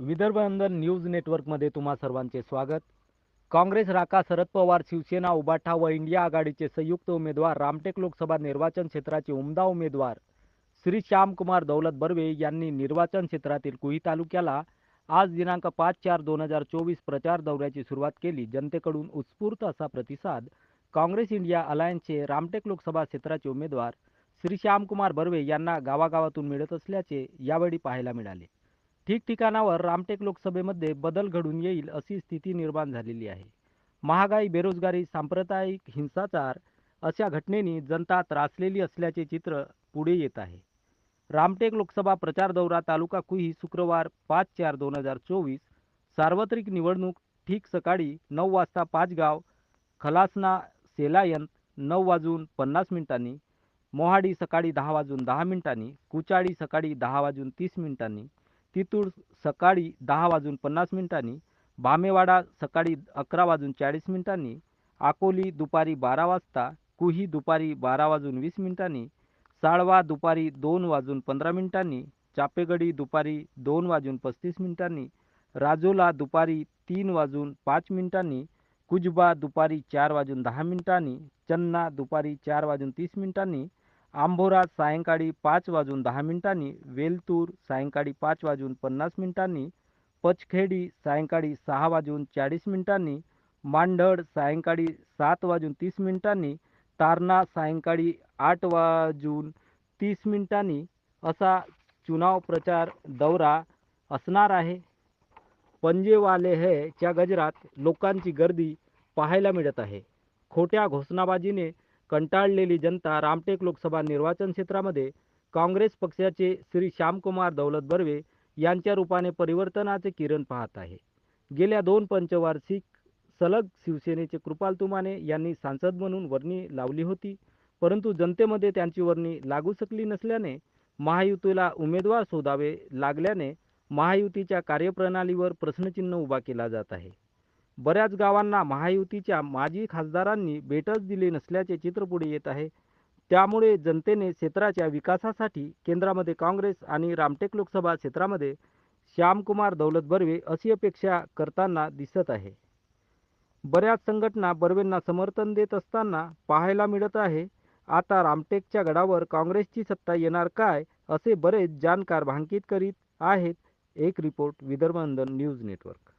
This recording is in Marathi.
विदर्भनंदन न्यूज नेटवर्कमध्ये तुम्हा सर्वांचे स्वागत. काँग्रेस राका शरद पवार शिवसेना उबाठा व इंडिया आघाडीचे संयुक्त उमेदवार रामटेक लोकसभा निर्वाचन क्षेत्राचे उमदा उमेदवार श्री श्यामकुमार दौलत बर्वे यांनी निर्वाचन क्षेत्रातील कुही तालुक्याला आज दिनांक पाच चार दोन हजार चोवीस प्रचार दौऱ्याची सुरुवात केली. जनतेकडून उत्स्फूर्त असा प्रतिसाद काँग्रेस इंडिया अलायन्सचे रामटेक लोकसभा क्षेत्राचे उमेदवार श्री श्यामकुमार बर्वे यांना गावागावातून मिळत असल्याचे यावेळी पाहायला मिळाले. ठिकठिकाणावर रामटेक लोकसभेमध्ये बदल घडून येईल अशी स्थिती निर्माण झालेली आहे. महागाई बेरोजगारी सांप्रदायिक हिंसाचार अशा घटनेनी जनता त्रासलेली असल्याचे चित्र पुढे येत आहे. रामटेक लोकसभा प्रचार दौरा तालुका कुही शुक्रवार पाच चार दोन हजार चोवीस सार्वत्रिक निवडणूक ठीक सकाळी नऊ वाजता पाच गाव खलासना सेलायन नऊ वाजून पन्नास मिनिटांनी मोहाडी सकाळी दहा वाजून दहा मिनिटांनी कुचाळी सकाळी दहा वाजून तीस मिनिटांनी तितूर सकाळी दहा वाजून पन्नास मिनिटांनी भामेवाडा सकाळी अकरा वाजून चाळीस मिनिटांनी अकोली दुपारी बारा वाजता कुही दुपारी बारा वाजून वीस मिनिटांनी साळवा दुपारी दोन वाजून पंधरा मिनिटांनी चापेगडी दुपारी दोन वाजून पस्तीस मिनिटांनी राजोला दुपारी तीन वाजून पाच मिनिटांनी कुजबा दुपारी चार वाजून दहा मिनिटांनी चन्ना दुपारी चार वाजून तीस मिनिटांनी आंबोरा सायंकाळी पाच वाजून दहा मिनिटांनी वेलतूर सायंकाळी पाच वाजून पन्नास मिनिटांनी पचखेडी सायंकाळी सहा वाजून चाळीस मिनिटांनी मांडळ सायंकाळी सात वाजून तीस मिनिटांनी तारणा सायंकाळी आठ वाजून तीस मिनिटांनी असा चुनाव प्रचार दौरा असणार आहे. पंजेवाले है च्या गजरात लोकांची गर्दी पाहायला मिळत आहे. खोट्या घोषणाबाजीने कंटाळलेली जनता रामटेक लोकसभा निर्वाचन क्षेत्रामध्ये काँग्रेस पक्षाचे श्री श्यामकुमार दौलत बर्वे यांच्या रूपाने परिवर्तनाचे किरण पाहत आहे. गेल्या दोन पंचवार्षिक सलग शिवसेनेचे कृपाल तुमाने यांनी सांसद म्हणून वर्णी लावली होती परंतु जनतेमध्ये त्यांची वर्णी लागू शकली नसल्याने महायुतीला उमेदवार शोधावे लागल्याने महायुतीच्या कार्यप्रणालीवर प्रश्नचिन्ह उभा केला जात आहे. बऱ्याच गावांना महायुतीच्या माजी खासदारांनी भेटच दिली नसल्याचे चित्र पुढे येत आहे. त्यामुळे जनतेने क्षेत्राच्या विकासासाठी केंद्रामध्ये काँग्रेस आणि रामटेक लोकसभा क्षेत्रामध्ये श्यामकुमार दौलत बर्वे अशी अपेक्षा करताना दिसत आहे. बऱ्याच संघटना बर्वेंना समर्थन देत असताना पाहायला मिळत आहे आता रामटेकच्या गडावर काँग्रेसची सत्ता येणार काय असे बरेच जाणकार भांकित करीत आहेत. एक report Vidarbha Nandan news network.